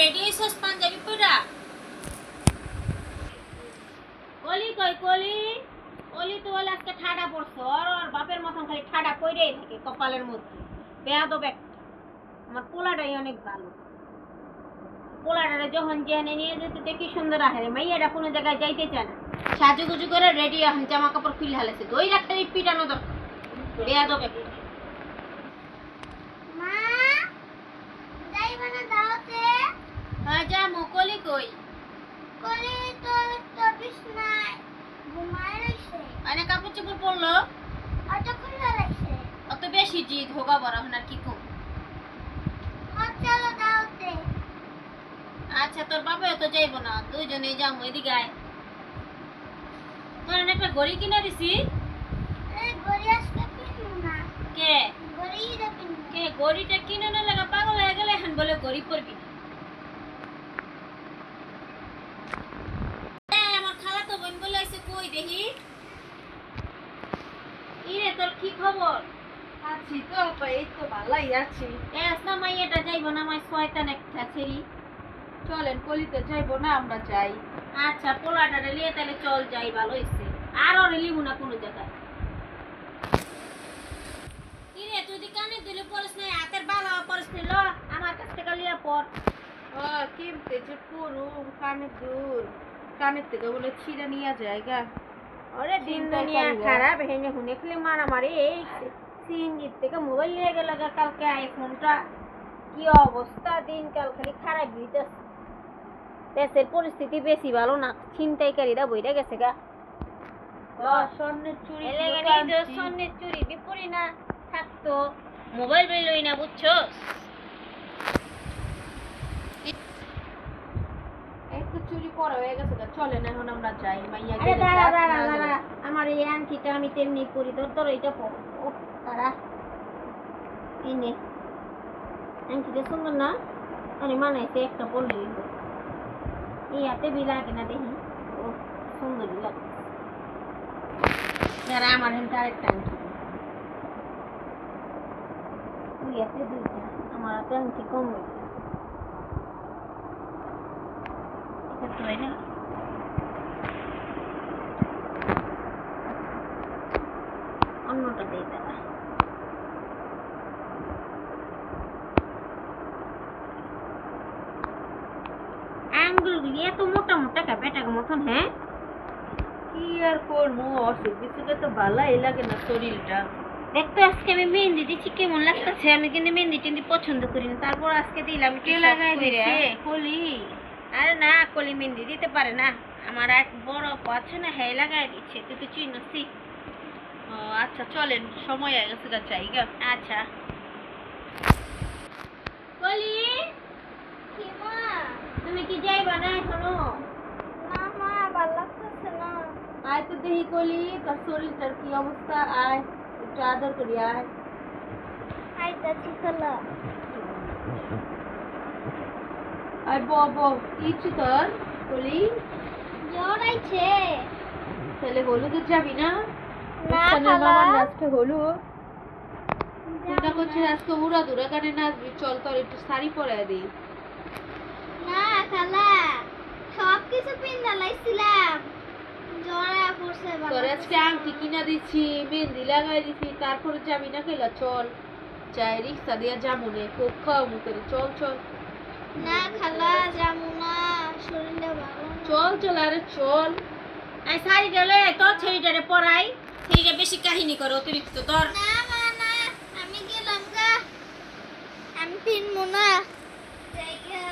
Ready হইছস panjabi পরা কলি কই, কলি? কলি তো বলে আজকে ঠাডা পড়ছে। ওর ওর বাপের মতন খালি ঠাডা পইরেই থাকে কপালের মধ্যে। বেয়াদব একটা। আমার পোলাটাই অনেক ভালো। পোলাটারে যখন যেখানে নিয়ে যেতে দেখি সুন্দর আহারে মাইয়াটা কোনো জায়গায় যাইতে চায় না। সাজুগুজু করে রেডি এখন জামা কাপড় খুলে হালেছে দই রাখতে পিটানো দরকার। বেয়াদব একটা মা যাইবা না দাওতে হ্যাঁ যা মুকলি কই করে তো তো বিছনায় ঘুমায় রইছে অনেক কাপড় চোপড় পরলো অটো খুলে রইছে বেশি জিদ হোগা বড় আর কি কম চলো দাওতে আচ্ছা তোর বাবা তো যাইবো না দুইজনেই যাব এদিকে আয়। তোর একটা ঘড়ি কিনে দিছি। গড়ি আজকে পিনু না। কে? গড়ি রে পিনু কে ঘড়িটা কিনে না লাগা পাগল হয়ে গেলে এখন বলে পরবি। এই, আমার খালা তো বোন বলে কই দেখি? ইরে তোর কি খবর? আছি তো এই তো ভালাই আছি। মাইয়াটা যাইবো না মাই শয়তান একটা ছেড়ি চলেন কলিতে যাইবো না আমরা যাই। আচ্ছা পোলাটারে লিয়ে তাহলে চল যাই ভালো হইছে। আর ওরে লিবো না কোনো জায়গায়। কি তুই দি কানে দিলে পড়িস নাই হাতের বালা আমার কাছ থেকে লিয়ে যে পড়ুম কানে দূর। কানের থেকে বলে ছিঁড়ে নিয়ে যায় গা ওরে দিন দুনিয়া খারাপ হেনে হুনে খালি মারামারি এই সিএনজির থেকে মোবাইল নিয়ে গেল কালকে আইফোনটা। কি অবস্থা দিনকাল খালি খারাপ হইতেছে। দেশের পরিস্থিতি বেশি ভালো না ছিনতাইকারীরা বইরা গেছে গা। স্বর্ণের চুড়ি এলে গুলো গেলে যে আনছি। স্বর্ণের চুরি বিপরি না থাকতো। মোবাইল বেরোই না বুঝছ চুরি পরা হয়ে গেছে চলেন এখন আমরা যাই। মাইয়া আরে দাঁড়া দাঁড়া দাঁড়া। আমার এই আংটিটা আমি তেমনি পরি তোর তোর এইটা পর ও দাঁড়া এই নে আংটিটা সুন্দর না আরে মানাইছে একটা পরলি এই হাতে বি লাগে না দেখি ও সুন্দরই লাগে দাঁড়া আমার হেনটা আরেকটা আংটি দে। তুই হাতে দুইটা আমার হাতে আংটি কম হয়েছে এটা তো না অন্যটা দিয়ে দেওয়া আঙ্গুলগুলি এত মোটা মোটা কাপেটার মতন হ্যাঁ? কি আর করব? অসুখ বিসুখে তো ভালাই লাগে না শরীরটা। দেখতো আজকে আমি মেহেন্দি দিচ্ছি কেমন লাগতেছে? আমি কিন্তু মেহেন্দি টেন্দি পছন্দ করি না। তারপর আজকে দিলাম কে লাগাই দিরে কলি? আরে না কলি মেহেন্দি দিতে পারে না। আমার এক বড় আছে না হ্যাঁ লাগাই দিচ্ছে। তুই তো চিনসি ও, আচ্ছা চলেন সময় হয়ে গেছে গা। আচ্ছা কলি কি মা তুমি কি যাইবা না মা ভালো লাগতেছে না। আয় তো দেখি কলি তোর শরীরটার কি অবস্থা? আয় একটু আদর করি আয়। আইতাছি চলো আয় ব ব ইচ্ছি তোর কলি? জ্বর আইছে। তাহলে হলুদে যাবি না? না অনুষ্ঠানের খালা। মামার আজকে হলুদ। চিন্তা করছিস আজকে উড়া দুরা কানে নাচবি চল তোর একটু শাড়ি পরাই দিই। না খালা। কিছু পিন্দা লাইছিলাম। জ্বর পড়ছে বাবা। তোর আজকে আংটি কিনা দিচ্ছি মেহেন্দি লাগাই দিছি তারপরে যাবি না খেলা চল। যাই রিক্সা দিয়া যাব নে কোক খাওয়াবো করে চল চল। না খালা যামু না শরীরটা ভালো। চল চল আরে চল। আই শাড়ি গেলে তোর ছেড়িটারে পরাই ছেড়িটা বেশি কাহিনী করে অতিরিক্ত তোর। না মা না আমি গেলাম গা। আমি পিনবো না। জায়গা